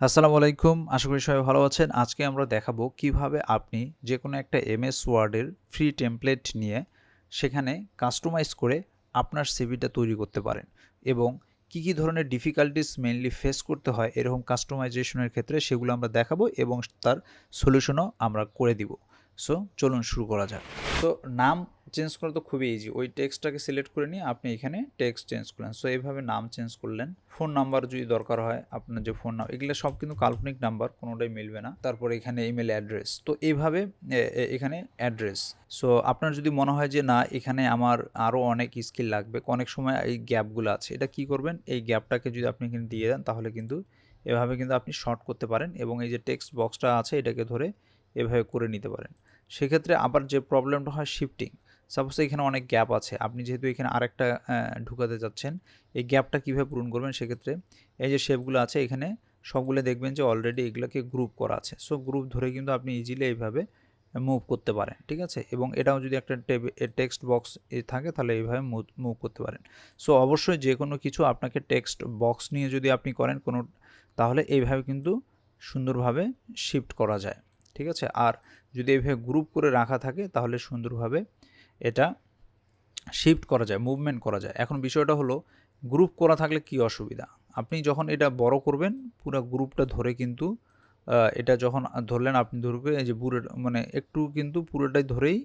আসসালামু আলাইকুম। আশা করি সবাই ভালো আছেন। আজকে আমরা দেখাবো কীভাবে আপনি যে কোনো একটা এমএস ওয়ার্ডের ফ্রি টেমপ্লেট নিয়ে সেখানে কাস্টমাইজ করে আপনার সিভিটা তৈরি করতে পারেন এবং কি কি ধরনের ডিফিকাল্টিস মেইনলি ফেস করতে হয় এরকম কাস্টমাইজেশনের ক্ষেত্রে সেগুলো আমরা দেখাবো এবং তার সলিউশনও আমরা করে দিব। সো চলুন শুরু করা যাক। তো নাম চেঞ্জ করা তো খুবই ইজি ওই টেক্সটটাকে সিলেক্ট করে নিয়ে আপনি এখানে টেক্সট চেঞ্জ করলেন। সো এইভাবে নাম চেঞ্জ করলেন। ফোন নাম্বার যদি দরকার হয়, আপনার যে ফোন নাম্বার এগুলো সব কিন্তু কাল্পনিক নাম্বার কোনোটাই মিলবে না। তারপরে এখানে ইমেল অ্যাড্রেস তো এইভাবে এখানে অ্যাড্রেস সো আপনার যদি মনে হয় যে, না, এখানে আমার আরও অনেক স্কিল লাগবে। অনেক সময় এই গ্যাপগুলো আছে। এটা কি করবেন? এই গ্যাপটাকে যদি আপনি এখানে দিয়ে দেন, তাহলে কিন্তু এভাবে কিন্তু আপনি শর্ট করতে পারেন এবং এই যে টেক্সট বক্সটা আছে, এটাকে ধরে এভাবে করে নিতে পারেন। সেক্ষেত্রে আবার যে প্রবলেমটা হয় শিফটিং সাপোজ এখানে অনেক গ্যাপ আছে। আপনি যেহেতু এখানে আরেকটা ঢুকাতে যাচ্ছেন, এই গ্যাপটা কীভাবে পূরণ করবেন সেক্ষেত্রে এই যে শেপগুলো আছে এখানে সবগুলো দেখবেন যে অলরেডি এগুলোকে গ্রুপ করা আছে। সো গ্রুপ ধরে কিন্তু আপনি ইজিলি এইভাবে মুভ করতে পারেন, ঠিক আছে? এবং এটাও যদি একটা টেক্সট বক্স থাকে তাহলে এইভাবে মুভ করতে পারেন। সো অবশ্যই যে কোনো কিছু আপনাকে টেক্সট বক্স নিয়ে যদি আপনি করেন কোনো, তাহলে এইভাবে কিন্তু সুন্দরভাবে শিফট করা যায়, ঠিক আছে? আর যদি এইভাবে গ্রুপ করে রাখা থাকে তাহলে সুন্দরভাবে এটা শিফট করা যায় মুভমেন্ট করা যায়। এখন বিষয়টা হলো গ্রুপ করা থাকলে কি অসুবিধা? আপনি যখন এটা বড় করবেন, পুরো গ্রুপটা ধরে কিন্তু এটা যখন ধরলেন, আপনি ধরবে, এই যে পুরো মানে একটু কিন্তু পুরোটাই ধরেই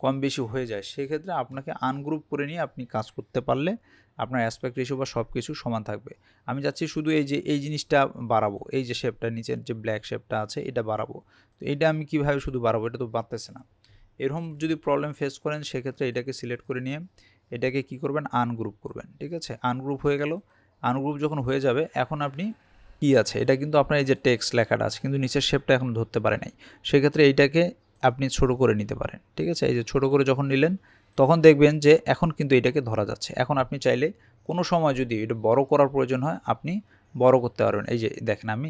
কম বেশি হয়ে যায়। সেক্ষেত্রে আপনাকে আনগ্রুপ করে নিয়ে আপনি কাজ করতে পারলে আপনার অ্যাসপেক্ট রেশিও বা সব কিছু সমান থাকবে। আমি যাচ্ছি শুধু এই যে, এই জিনিসটা বাড়াবো, এই যে শেপটা নিচের যে ব্ল্যাক শেপটা আছে, এটা বাড়াবো। তো এটা আমি কীভাবে শুধু বাড়াবো, এটা তো বাড়তেছে না। এরকম যদি প্রবলেম ফেস করেন, সেক্ষেত্রে এটাকে সিলেক্ট করে নিয়ে এটাকে কি করবেন? আনগ্রুপ করবেন, ঠিক আছে? আনগ্রুপ হয়ে গেল। আনগ্রুপ যখন হয়ে যাবে, এখন আপনি কি আছে? এটা কিন্তু আপনার এই যে টেক্সট লেখাটা আছে, কিন্তু নিচের শেপটা এখন ধরতে পারে নাই। সেক্ষেত্রে এইটাকে আপনি ছোট করে নিতে পারেন, ঠিক আছে? এই যে ছোট করে যখন নিলেন, তখন দেখবেন যে এখন কিন্তু এটাকে ধরা যাচ্ছে। এখন আপনি চাইলে কোনো সময় যদি এটা বড় করার প্রয়োজন হয়, আপনি বড় করতে পারবেন। এই যে দেখেন আমি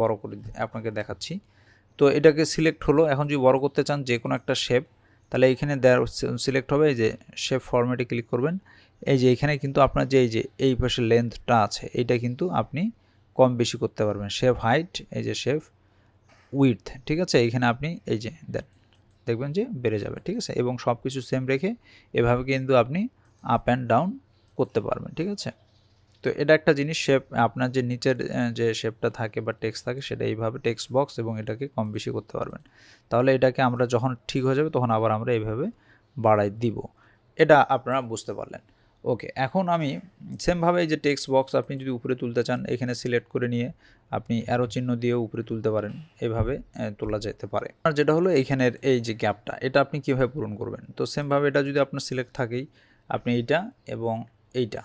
বড় করে আপনাকে দেখাচ্ছি। তো এটাকে সিলেক্ট হলো। এখন যদি বড় করতে চান যে কোনো একটা শেপ তাহলে এইখানে দেওয়ার সিলেক্ট হবে। এই যে শেপ ফরম্যাটে ক্লিক করবেন। এই যে এখানে কিন্তু আপনার যে এই যে এই পাশে লেন্থটা আছে, এইটা কিন্তু আপনি কম বেশি করতে পারবেন। শেপ হাইট এই যে শেপ উইথ ঠিক আছে? এইখানে আপনি এই যে দেন দেখবেন যে বেড়ে যাবে, ঠিক আছে? এবং সব কিছু সেম রেখে এভাবে কিন্তু আপনি আপ অ্যান্ড ডাউন করতে পারবেন, ঠিক আছে? তো এটা একটা জিনিস শেপ আপনার যে নিচের যে শেপটা থাকে বা টেক্সট থাকে সেটা এইভাবে টেক্সট বক্স এবং এটাকে কম বেশি করতে পারবেন। তাহলে এটাকে আমরা যখন ঠিক হয়ে যাবে তখন আবার আমরা এইভাবে বাড়াই দিব। এটা আপনারা বুঝতে পারলেন। ওকে এখন আমি সেমভাবে এই যে টেক্সট বক্স আপনি যদি উপরে তুলতে চান, এখানে সিলেক্ট করে নিয়ে আপনি অ্যারো চিহ্ন দিয়েও উপরে তুলতে পারেন। এভাবে তোলা যেতে পারে। আর যেটা হলো এইখানের এই যে গ্যাপটা এটা আপনি কীভাবে পূরণ করবেন? তো সেমভাবে এটা যদি আপনার সিলেক্ট থাকেই, আপনি এইটা এবং এইটা।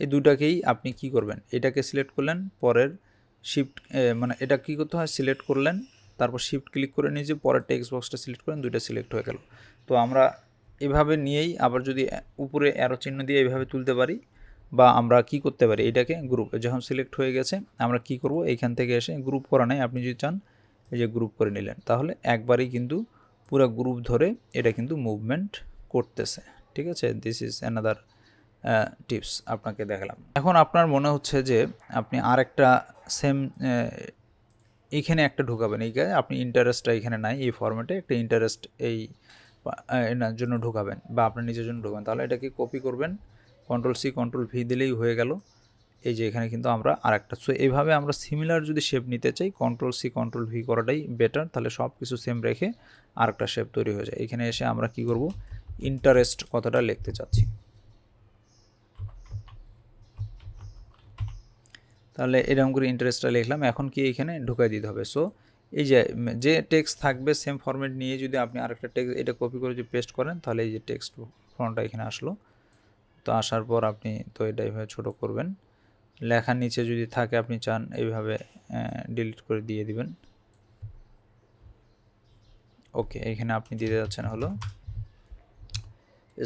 এই দুটাকেই আপনি কি করবেন? এটাকে সিলেক্ট করলেন, পরের শিফট মানে এটা কি করতে হয়? সিলেক্ট করলেন, তারপর শিফট ক্লিক করে নিয়ে যে পরের টেক্সট বক্সটা সিলেক্ট করেন, দুইটা সিলেক্ট হয়ে গেল। তো আমরা এভাবে নিয়েই আবার যদি উপরে অ্যারো চিহ্ন দিয়ে এভাবে তুলতে পারি বা আমরা কি করতে পারি? এটাকে গ্রুপ যখন সিলেক্ট হয়ে গেছে, আমরা কি করব? এইখান থেকে এসে গ্রুপ করা নাই, আপনি যদি চান, এই যে গ্রুপ করে নিলেন, তাহলে একবারেই কিন্তু পুরো গ্রুপ ধরে এটা কিন্তু মুভমেন্ট করতেছে। ঠিক আছে? দিস ইজ অ্যানাদার টিপস আপনাকে দেখালাম। এখন আপনার মনে হচ্ছে যে আপনি আরেকটা সেম এইখানে একটা ঢুকাবেন, এই আপনি ইন্টারেস্টটা এখানে নাই, এই ফরম্যাটে একটা ইন্টারেস্ট এই এনার জন্য ঢুকাবেন বা আপনার নিজের জন্য ঢুকাবেন। তাহলে এটাকে কপি করবেন কন্ট্রোল সি কন্ট্রোল ভি দিলেই হয়ে গেল। এই যে এখানে কিন্তু আমরা আরেকটা। সো এইভাবে আমরা সিমিলার যদি শেপ নিতে চাই কন্ট্রোল সি কন্ট্রোল ভি করাটাই বেটার তাহলে সব কিছু সেম রেখে আরেকটা শেপ তৈরি হয়ে যায়। এখানে এসে আমরা কি করব? ইন্টারেস্ট কথাটা লিখতে চাচ্ছি। তাহলে এরকম করে ইন্টারেস্টটা লিখলাম, এখন কি এখানে ঢুকাই দিতে হবে? সো এই যে যে টেক্সট থাকবে সেম ফরম্যাট নিয়ে যদি আপনি আরেকটা টেক্সট এটা কপি করে যদি পেস্ট করেন, তাহলে এই যে টেক্সট ফর্মটা এখানে আসলো। তো আসার পর আপনি তো এটা এইভাবে ছোটো করবেন। লেখার নিচে যদি থাকে আপনি চান এইভাবে ডিলিট করে দিয়ে দিবেন। ওকে এখানে আপনি দিতে যাচ্ছেন হলো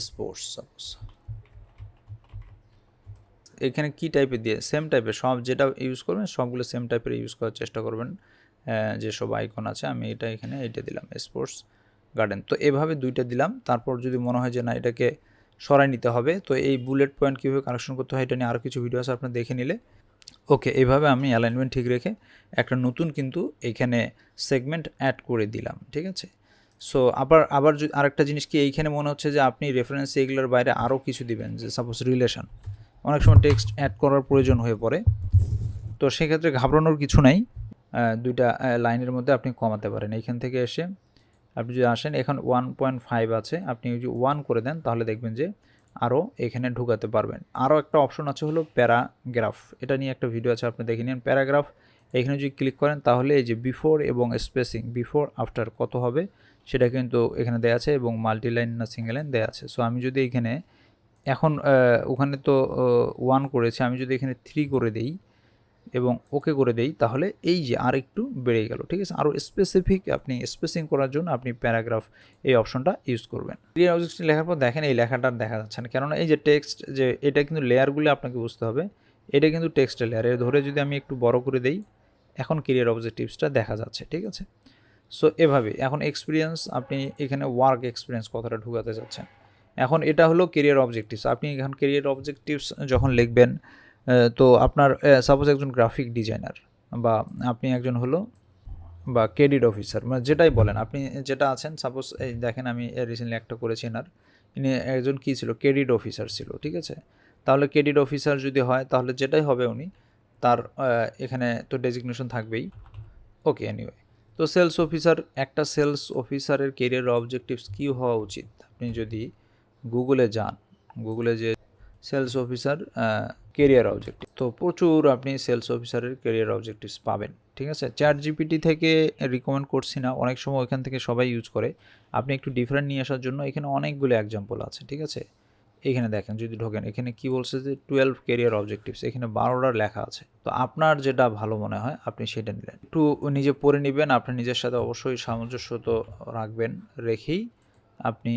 স্পোর্টস সাপোজ এখানে কি টাইপের দিয়ে সেম টাইপের সব যেটা ইউজ করবেন সবগুলো সেম টাইপের ইউজ করার চেষ্টা করবেন। আহ, যেসব আইকন আছে আমি এটা এখানে এইটা দিলাম স্পোর্টস গার্ডেন তো এভাবে দুইটা দিলাম তারপর যদি মনে হয় যে না এটাকে সরাই নিতে হবে তো এই বুলেট পয়েন্ট কীভাবে কানেকশন করতে হয় এটা নিয়ে আরও কিছু ভিডিও আছে আপনার দেখে নিলে। ওকে এইভাবে আমি অ্যালাইনমেন্ট ঠিক রেখে একটা নতুন কিন্তু এখানে সেগমেন্ট অ্যাড করে দিলাম ঠিক আছে? সো আবার আবার আরেকটা জিনিস কি এইখানে মনে হচ্ছে যে আপনি রেফারেন্স এগুলোর বাইরে আরও কিছু দিবেন যে সাপোজ রিলেশন অনেক সময় টেক্সট অ্যাড করার প্রয়োজন হয়ে পড়ে। তো সেক্ষেত্রে ঘাবড়ানোর কিছু নাই। দুইটা লাইনের মধ্যে আপনি কমাতে পারেন। এইখান থেকে এসে আপনি যদি আসেন, এখন ওয়ান পয়েন্ট ফাইভ আছে। আপনি যদি ওয়ান করে দেন, তাহলে দেখবেন যে আরও এখানে ঢুকাতে পারবেন। আরও একটা অপশন আছে হলো প্যারাগ্রাফ এটা নিয়ে একটা ভিডিও আছে, আপনি দেখে নিন। প্যারাগ্রাফ এখানে যদি ক্লিক করেন, তাহলে এই যে বিফোর এবং স্পেসিং বিফোর আফটার কত হবে, সেটা কিন্তু এখানে দেওয়া আছে এবং মাল্টি লাইন না সিঙ্গেল লাইন দেওয়া আছে। সো আমি যদি এখানে এখন ওখানে তো ওয়ান করেছে, আমি যদি এখানে থ্রি করে দেই এবং ওকে করে দেই, তাহলে এই যে আর একটু বেড়ে গেল, ঠিক আছে? আরও স্পেসিফিক আপনি স্পেসিং করার জন্য আপনি প্যারাগ্রাফ এই অপশনটা ইউজ করবেন। ক্লিয়ার অবজেক্টটি লেখার পর দেখেন, এই লেখাটা দেখা যাচ্ছে না, কেননা এই যে টেক্সট যে, এটা কিন্তু লেয়ারগুলো আপনাকে বুঝতে হবে, এটা কিন্তু টেক্সটের লেয়ার এর ধরে যদি আমি একটু বড় করে দেই, এখন ক্লিয়ার অবজেক্টিভসটা দেখা যাচ্ছে, ঠিক আছে? সো এভাবে, এখন এক্সপিরিয়েন্স আপনি এখানে ওয়ার্ক এক্সপিরিয়েন্স কথাটা ঢুকাতে যাচ্ছেন। এখন এটা হলো কেরিয়ার অবজেক্টিভস আপনি এখন কেরিয়ার অবজেক্টিভস যখন লিখবেন তো আপনার সাপোজ একজন গ্রাফিক ডিজাইনার বা আপনি একজন হলো, বা ক্রেডিট অফিসার মানে যেটাই বলেন, আপনি যেটা আছেন সাপোজ এই দেখেন আমি রিসেন্টলি একটা করেছি এনার, ইনি একজন কী ছিল? ক্রেডিট অফিসার ছিল, ঠিক আছে? তাহলে ক্রেডিট অফিসার যদি হয়, তাহলে যেটাই হবে উনি, তার এখানে তো ডেজিগনেশন থাকবেই। ওকে এনিওয়ে তো সেলস অফিসার একটা সেলস অফিসারের কেরিয়ার অবজেক্টিভস কী হওয়া উচিত? আপনি যদি গুগলে যান। গুগলে যে সেলস অফিসার কেরিয়ার অবজেক্টিভ তো প্রচুর আপনি সেলস অফিসারের কেরিয়ার অবজেক্টিভস পাবেন, ঠিক আছে? চ্যাট জিপিটি থেকে রিকমেন্ড করছি না, অনেক সময় ওইখান থেকে সবাই ইউজ করে। আপনি একটু ডিফারেন্ট নিয়ে আসার জন্য এখানে অনেকগুলো এক্সাম্পল আছে, ঠিক আছে? এখানে দেখেন, যদি ঢোকেন, এখানে কি বলছে যে টুয়েলভ কেরিয়ার অবজেক্টিভস এখানে বারোটার লেখা আছে। তো আপনার যেটা ভালো মনে হয়, আপনি সেটা নিলেন। একটু নিজে পড়ে নেবেন আপনি নিজের সাথে অবশ্যই সামঞ্জস্য তো রাখবেন, রেখেই আপনি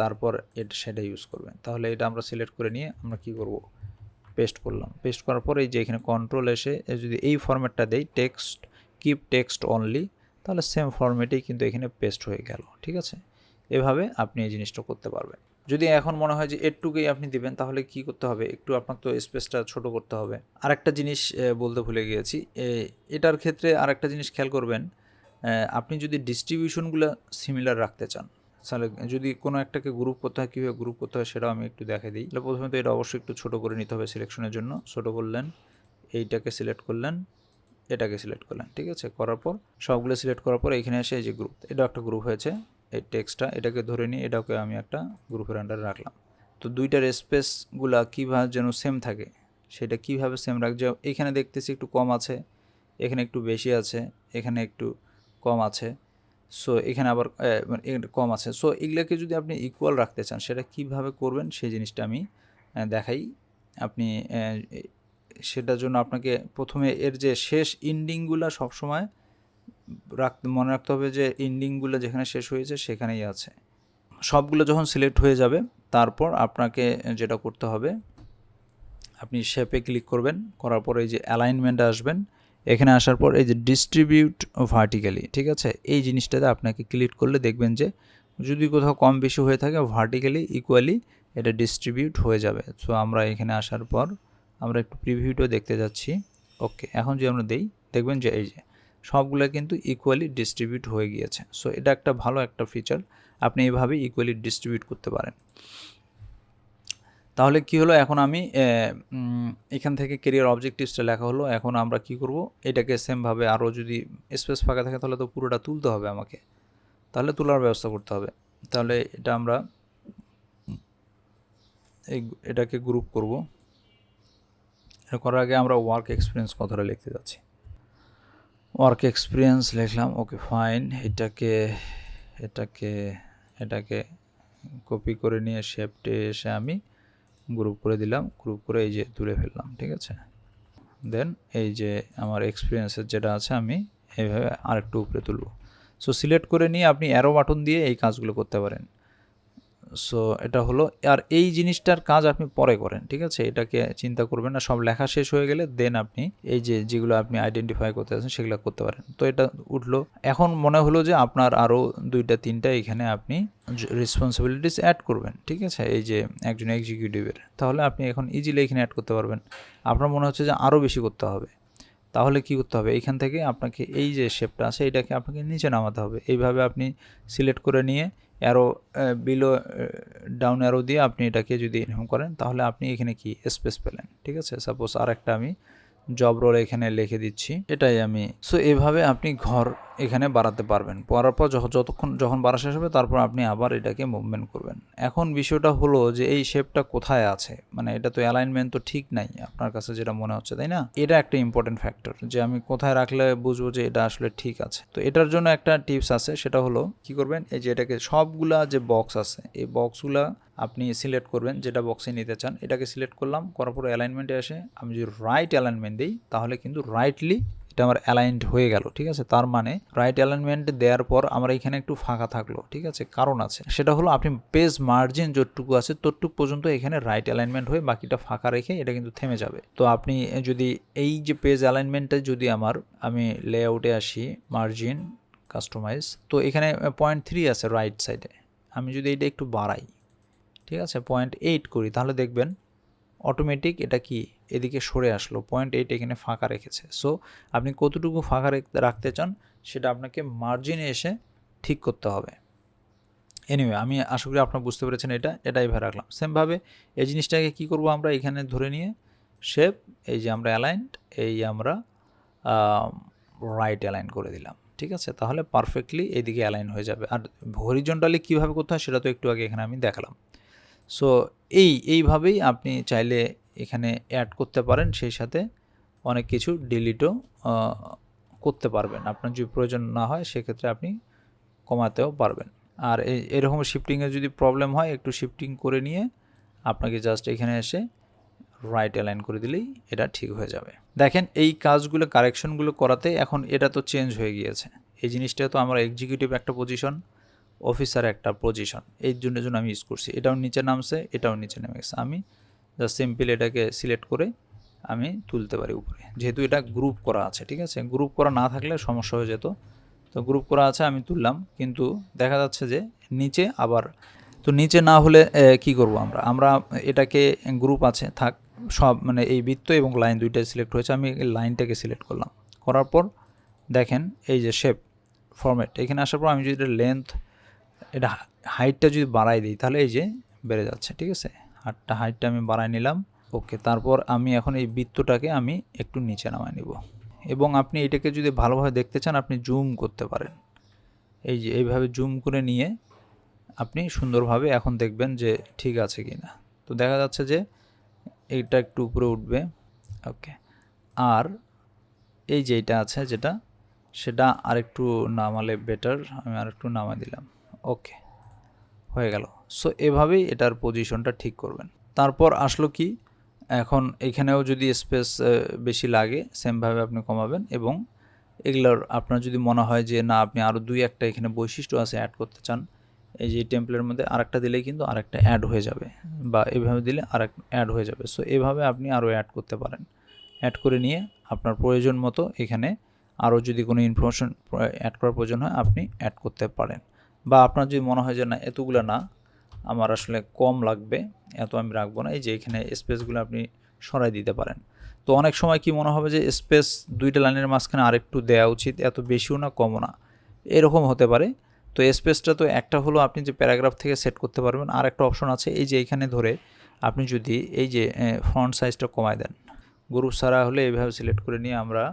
তারপর এটা সেটা ইউজ করবেন। তাহলে এটা আমরা সিলেক্ট করে নিয়ে আমরা কি করব? পেস্ট করলাম। পেস্ট করার পরে এই যে এখানে কন্ট্রোল এসে যদি এই ফরম্যাটটা দেই টেক্সট কিপ টেক্সট অনলি তাহলে সেম ফরম্যাটেই কিন্তু এখানে পেস্ট হয়ে গেল। ঠিক আছে? এভাবে আপনি এই জিনিসটা করতে পারবেন। যদি এখন মনে হয় যে এরটুকুই আপনি দিবেন, তাহলে কি করতে হবে? একটু আপনার তো স্পেসটা ছোট করতে হবে। আরেকটা জিনিস বলতে ভুলে গিয়েছি। এটার ক্ষেত্রে আরেকটা জিনিস খেয়াল করবেন আপনি যদি ডিস্ট্রিবিউশনগুলো সিমিলার রাখতে চান যদি কোনো একটাকে গ্রুপ করতে হয়, কীভাবে গ্রুপ করতে হয় সেটাও আমি একটু দেখে দিই। তাহলে প্রথমে তো এটা অবশ্যই একটু ছোটো করে নিতে হবে সিলেকশনের জন্য। ছোট করলেন, এইটাকে সিলেক্ট করলেন, এটাকে সিলেক্ট করলেন, ঠিক আছে? করার পর, সবগুলো সিলেক্ট করার পর এখানে এসে এই যে গ্রুপ এটা একটা গ্রুপ হয়েছে। এই টেক্সটটা এটাকে ধরে নিয়ে এটাকে আমি একটা গ্রুপের আন্ডারে রাখলাম। তো দুইটার স্পেসগুলা কীভাবে যেন সেম থাকে, সেটা কীভাবে সেম রাখছে এখানে দেখতেছি একটু কম আছে, এখানে একটু বেশি আছে, এখানে একটু কম আছে। সো এখানে আবার মানে কম আছে। সো এগুলোকে যদি আপনি ইকুয়াল রাখতে চান, সেটা কীভাবে করবেন, সেই জিনিসটা আমি দেখাই। আপনি সেটার জন্য আপনাকে প্রথমে এর যে শেষ ইন্ডিংগুলো সবসময় রাখতে মনে রাখতে হবে যে ইন্ডিংগুলো যেখানে শেষ হয়েছে, সেখানেই আছে। সবগুলো যখন সিলেক্ট হয়ে যাবে, তারপর আপনাকে যেটা করতে হবে, আপনি শেপে ক্লিক করবেন, করার পর এই যে অ্যালাইনমেন্টে আসবেন এখানে আসার পর এই যে ডিস্ট্রিবিউট ভার্টিক্যালি ঠিক আছে? এই জিনিসটাতে আপনাকে ক্লিক করলে দেখবেন যে যদি কোথাও কম বেশি হয়ে থাকে ভার্টিক্যালি ইকুয়ালি এটা ডিস্ট্রিবিউট হয়ে যাবে। সো আমরা এখানে আসার পর আমরা একটু প্রিভিউটাও দেখতে যাচ্ছি। ওকে এখন যদি আমরা দেই, দেখবেন যে এই যে সবগুলো কিন্তু ইকুয়ালি ডিস্ট্রিবিউট হয়ে গিয়েছে। সো এটা একটা ভালো একটা ফিচার আপনি এইভাবে ইকুয়ালি ডিস্ট্রিবিউট করতে পারেন। তাহলে কি হলো? এখন আমি এখান থেকে কেরিয়ার অবজেক্টিভসটা লেখা হলো। এখন আমরা কি করব? এটাকে সেমভাবে আরও যদি স্পেস ফাঁকা থাকে, তাহলে তো পুরোটা তুলতে হবে আমাকে। তাহলে তোলার ব্যবস্থা করতে হবে। তাহলে এটা আমরা, এই এটাকে গ্রুপ করব। করার আগে আমরা ওয়ার্ক এক্সপিরিয়েন্স কথাটা লিখতে যাচ্ছি। ওয়ার্ক এক্সপিরিয়েন্স লিখলাম ওকে ফাইন এটাকে এটাকে এটাকে কপি করে নিয়ে শেপটে এসে আমি গ্রুপ করে দিলাম গ্রুপ করে এই যে তুলে ফেললাম, ঠিক আছে? দেন এই যে আমার এক্সপিরিয়েন্সের যেটা আছে, আমি এইভাবে আরেকটু উপরে তুলব। সো সিলেক্ট করে নিয়ে আপনি অ্যারো বাটন দিয়ে এই কাজগুলো করতে পারেন। সো এটা হলো, আর এই জিনিসটার কাজ আপনি পরে করেন, ঠিক আছে? এটাকে চিন্তা করবেন না, সব লেখা শেষ হয়ে গেলে দেন আপনি এই যে যেগুলো আপনি আইডেন্টিফাই করতে আছেন সেগুলো করতে পারেন। তো এটা উঠল। এখন মনে হলো যে আপনার আরও দুইটা, তিনটা এখানে আপনি রেসপন্সিবিলিটিস অ্যাড করবেন, ঠিক আছে? এই যে একজন এক্সিকিউটিভের তাহলে আপনি এখন ইজিলি এখানে অ্যাড করতে পারবেন। আপনার মনে হচ্ছে যে আরও বেশি করতে হবে। তাহলে কি করতে হবে? এইখান থেকে আপনাকে এই যে শেপটা আছে, এটাকে আপনাকে নিচে নামাতে হবে। এইভাবে আপনি সিলেক্ট করে নিয়ে অ্যারো বিলো ডাউন অ্যারো দিয়ে আপনি এটাকে যদি এরকম করেন, তাহলে আপনি এখানে কি স্পেস পেলেন? ঠিক আছে? সাপোজ আর একটা আমি জব রোল এখানে লিখে দিচ্ছি। এটাই আমি। সো এভাবে আপনি ঘর এখানে বাড়াতে পারবেন। পড়ার পর যতক্ষণ, যখন বাড়া শেষ হবে, তারপর আপনি আবার এটাকে মুভমেন্ট করবেন। এখন বিষয়টা হলো যে, এই শেপটা কোথায় আছে? মানে এটা তো অ্যালাইনমেন্ট তো ঠিক নাই আপনার কাছে যেটা মনে হচ্ছে, তাই না? এটা একটা ইম্পর্টেন্ট ফ্যাক্টর যে, আমি কোথায় রাখলে বুঝব যে, এটা আসলে ঠিক আছে। তো এটার জন্য একটা টিপস আছে, সেটা হলো কি করবেন? এই যে, এটাকে সবগুলা যে বক্স আছে, এই বক্সগুলা আপনি সিলেক্ট করবেন যেটা বক্সে নিতে চান। এটাকে সিলেক্ট করলাম, করার পরে অ্যালাইনমেন্টে আসে, আমি যদি রাইট অ্যালাইনমেন্ট দিই, তাহলে কিন্তু রাইটলি এটা আমার অ্যালাইনড হয়ে গেল, ঠিক আছে? তার মানে রাইট অ্যালাইনমেন্ট দেওয়ার পর আমার এখানে একটু ফাঁকা থাকল, ঠিক আছে? কারণ আছে। সেটা হলো আপনি পেজ মার্জিন যতটুকু আছে, ততটুকু পর্যন্ত এখানে রাইট অ্যালাইনমেন্ট হয়ে বাকিটা ফাঁকা রেখে এটা কিন্তু থেমে যাবে। তো আপনি যদি এই যে পেজ অ্যালাইনমেন্টটা যদি আমার, আমি লেআউটে আসি মার্জিন কাস্টমাইজ তো এখানে পয়েন্ট থ্রি আছে রাইট সাইডে আমি যদি এটা একটু বাড়াই ঠিক আছে? পয়েন্ট এইট করি। তাহলে দেখবেন অটোমেটিক এটা কি? এদিকে সরে আসলো। পয়েন্ট এইট এখানে ফাঁকা রেখেছে। সো আপনি কতটুকু ফাঁকা রাখতে চান সেটা আপনাকে মার্জিনে এসে ঠিক করতে হবে। এনিওয়ে আমি আশা করি আপনারা বুঝতে পেরেছেন এটা। এটাই ভাবে রাখলাম। সেমভাবে এই জিনিসটাকে কি করব আমরা এখানে ধরে নিয়ে? শেপ এই যে আমরা অ্যালাইন্ড এই আমরা রাইট অ্যালাইন করে দিলাম। ঠিক আছে? তাহলে পারফেক্টলি এইদিকে অ্যালাইন হয়ে যাবে। আর হরিজন্টালি কীভাবে করতে হয় সেটা তো একটু আগে এখানে আমি দেখালাম। সো এই, এইভাবেই আপনি চাইলে এখানে অ্যাড করতে পারেন, সেই সাথে অনেক কিছু ডিলিটও করতে পারবেন। আপনার যদি প্রয়োজন না হয়, সেক্ষেত্রে আপনি কমাতেও পারবেন। আর এরকম শিফটিংয়ে যদি প্রবলেম হয়, একটু শিফটিং করে নিয়ে আপনাকে জাস্ট এখানে এসে রাইট অ্যালাইন করে দিলেই এটা ঠিক হয়ে যাবে। দেখেন, এই কাজগুলো কারেকশনগুলো করাতে এখন এটা তো চেঞ্জ হয়ে গিয়েছে। এই জিনিসটা তো আমরা এক্সিকিউটিভ একটা পজিশন অফিসার একটা পজিশন এই জন্য জন্য আমি ইউজ করছি। এটাও নিচে নামছে, এটাও নিচে নেমে গেছে। আমি জাস্ট সিম্পল এটাকে সিলেক্ট করে আমি তুলতে পারি উপরে। যেহেতু এটা গ্রুপ করা আছে, ঠিক আছে? গ্রুপ করা না থাকলে সমস্যা হয়ে যেত। তো গ্রুপ করা আছে, আমি তুললাম। কিন্তু দেখা যাচ্ছে যে নিচে আবার, তো নিচে না হলে কি করব আমরা? আমরা এটাকে গ্রুপ আছে, থাক, সব মানে এই বৃত্ত এবং লাইন দুইটাই সিলেক্ট হয়েছে। আমি লাইনটাকে সিলেক্ট করলাম। করার পর দেখেন এই যে শেপ ফরম্যাট এখানে আসার পর আমি যদি এটা লেন্থ এটা হাইটটা যদি বাড়াই দিই, তাহলে এই যে বেড়ে যাচ্ছে, ঠিক আছে? হাটটা হাইটটা আমি বাড়াই নিলাম, ওকে, তারপর আমি এখন এই বৃত্তটাকে আমি একটু নিচে নামাই নিব। এবং আপনি এটাকে যদি ভালোভাবে দেখতে চান, আপনি জুম করতে পারেন। এই যে, এইভাবে জুম করে নিয়ে আপনি সুন্দরভাবে এখন দেখবেন যে ঠিক আছে কি না তো দেখা যাচ্ছে যে এইটা একটু উপরে উঠবে, ওকে। আর এই যে এটা আছে যেটা, সেটা আরেকটু নামালে বেটার আমি আরেকটু নামাই দিলাম। ওকে হয়ে গেল। সো এভাবেই এটার পজিশনটা ঠিক করবেন। তারপর আসলো কি? এখন এখানেও যদি স্পেস বেশি লাগে সেমভাবে আপনি কমাবেন এবং এগুলোর আপনার যদি মনে হয় যে, না, আপনি আরও দুই একটা এখানে বৈশিষ্ট্য আছে অ্যাড করতে চান, এই যে টেম্পলের মধ্যে আরেকটা দিলেই কিন্তু আরেকটা অ্যাড হয়ে যাবে বা এভাবে দিলে আরেক অ্যাড হয়ে যাবে। সো এভাবে আপনি আরও অ্যাড করতে পারেন। অ্যাড করে নিয়ে আপনার প্রয়োজন মতো এখানে আরও যদি কোনো ইনফরমেশন অ্যাড করার প্রয়োজন হয়, আপনি অ্যাড করতে পারেন। বা আপনার যদি মনে হয় যে না, এতগুলো না, আমার আসলে কম লাগবে, এত আমি রাখব না, এই যে এখানে স্পেসগুলো আপনি সরাই দিতে পারেন। তো অনেক সময় কি মনে হবে যে স্পেস দুইটা লাইনের মাঝখানে আরেকটু দেওয়া উচিত, এত বেশিও না, কমও না? এরকম হতে পারে। তো স্পেসটা তো একটা হলো আপনি যে প্যারাগ্রাফ থেকে সেট করতে পারবেন আর একটা অপশন আছে, এই যে এখানে ধরে আপনি যদি এই যে ফ্রন্ট সাইজটা কমায় দেন। গ্রুপ সারা হলে এইভাবে সিলেক্ট করে নিয়ে আমরা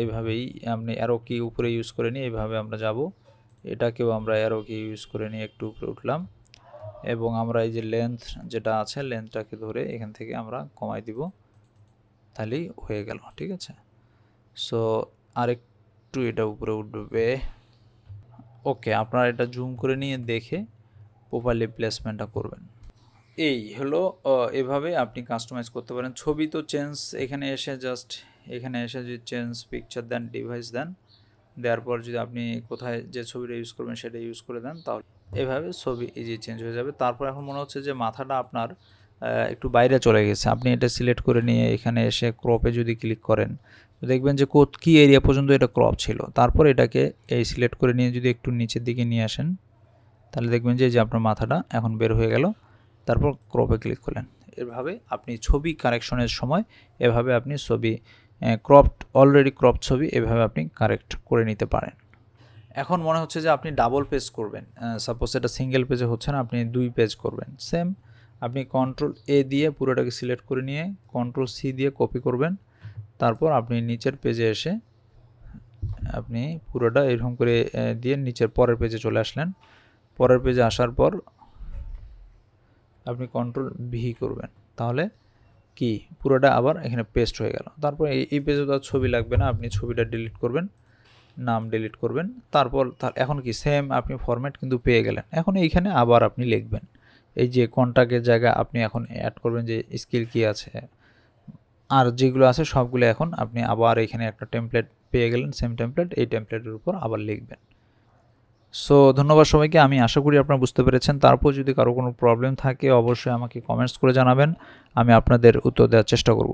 এইভাবেই আপনি অ্যারো কি উপরে ইউজ করে নিয়ে এইভাবে আমরা যাব। এটাকেও আমরা অ্যারো কি ইউজ করে নিয়ে একটু উপরে উঠলাম। এবং আমরা এই যে লেন্থ যেটা আছে লেন্থটাকে ধরে এখান থেকে আমরা কমাই দিব। তাহলেই হয়ে গেল, ঠিক আছে? সো আরেকটু এটা উপরে উঠবে। ওকে আপনারা এটা জুম করে নিয়ে দেখে প্রপারলি প্লেসমেন্টটা করবেন। এই হলো এভাবে আপনি কাস্টমাইজ করতে পারেন। ছবি তো চেঞ্জ এখানে এসে জাস্ট এখানে এসে যদি change picture then device then দেওয়ার পর যদি আপনি কোথায় যে ছবিটা ইউজ করবেন সেটা ইউজ করে দেন, তাহলে এভাবে ছবি যে চেঞ্জ হয়ে যাবে। তারপর এখন মনে হচ্ছে যে মাথাটা আপনার একটু বাইরে চলে গেছে। আপনি এটা সিলেক্ট করে নিয়ে এখানে এসে ক্রপে যদি ক্লিক করেন দেখবেন যে কোথ কী এরিয়া পর্যন্ত এটা ক্রপ ছিল। তারপর এটাকে এই সিলেক্ট করে নিয়ে যদি একটু নিচের দিকে নিয়ে আসেন, তাহলে দেখবেন যে যে আপনার মাথাটা এখন বের হয়ে গেল। তারপর ক্রপে ক্লিক করলেন। এভাবে আপনি ছবি কারেকশনের সময় এভাবে আপনি ছবি ক্রপড অলরেডি ক্রপ ছবি এভাবে আপনি কারেক্ট করে নিতে পারেন। এখন মনে হচ্ছে যে আপনি ডাবল পেজ করবেন। সাপোজ এটা সিঙ্গেল পেজে হচ্ছে না, আপনি দুই পেজ করবেন। সেম আপনি কন্ট্রোল এ দিয়ে পুরোটাকে সিলেক্ট করে নিয়ে কন্ট্রোল সি দিয়ে কপি করবেন। তারপর আপনি নিচের পেজে এসে আপনি পুরোটা এরকম করে দিয়ে নিচের পরের পেজে চলে আসলেন। পরের পেজে আসার পর আপনি কন্ট্রোল ভি করবেন। তাহলে কি? পুরোটা আবার এখানে পেস্ট হয়ে গেল। তারপর এই পেজে তো ছবি লাগবে না। আপনি ছবিটা ডিলিট করবেন, নাম ডিলিট করবেন। তারপর তার- এখন কি? সেম আপনি ফরম্যাট কিন্তু পেয়ে গেলেন। এখন এইখানে আবার আপনি লিখবেন। এই যে কন্ট্যাক্টের জায়গা আপনি এখন অ্যাড করবেন যে স্কিল কি আছে। আর যেগুলো আছে সবগুলো এখন আপনি আবার এখানে একটা টেমপ্লেট পেয়ে গেলেন সেম টেমপ্লেট এই টেমপ্লেটের উপর আবার লিখবেন। সো ধন্যবাদ সবাইকে। আমি আশা করি আপনারা বুঝতে পেরেছেন। তারপর যদি কারও কোনো প্রবলেম থাকে, অবশ্যই আমাকে কমেন্টস করে জানাবেন। আমি আপনাদের উত্তর দেওয়ার চেষ্টা করব।